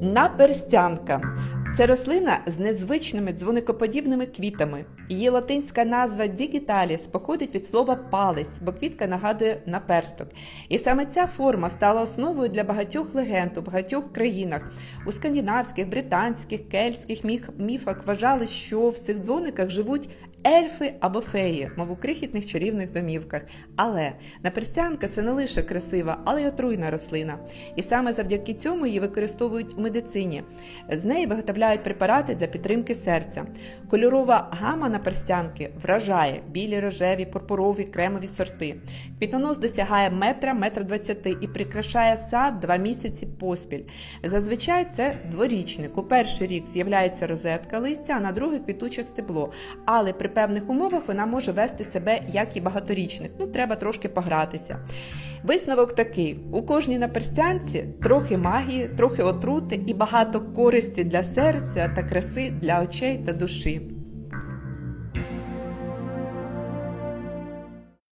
Наперстянка це рослина з незвичними дзвоникоподібними квітами. Її латинська назва дігіталіс походить від слова палець, бо квітка нагадує наперсток. І саме ця форма стала основою для багатьох легенд у багатьох країнах. У скандинавських, британських, кельтських міфах вважали, що в цих дзвониках живуть ельфи або феї, мов у крихітних чарівних домівках. Але наперстянка це не лише красива, але й отруйна рослина. І саме завдяки цьому її використовують в медицині. З неї виготовляють препарати для підтримки серця. Кольорова гама наперстянки вражає білі, рожеві, пурпурові, кремові сорти. Квітонос досягає метра, метра двадцяти і прикрашає сад два місяці поспіль. Зазвичай це дворічник. У перший рік з'являється розетка листя, а на другий квітуче стебло. Але при певних умовах вона може вести себе як і багаторічник. Ну, треба трошки погратися. Висновок такий: у кожній наперстянці трохи магії, трохи отрути і багато користі для серця та краси для очей та душі.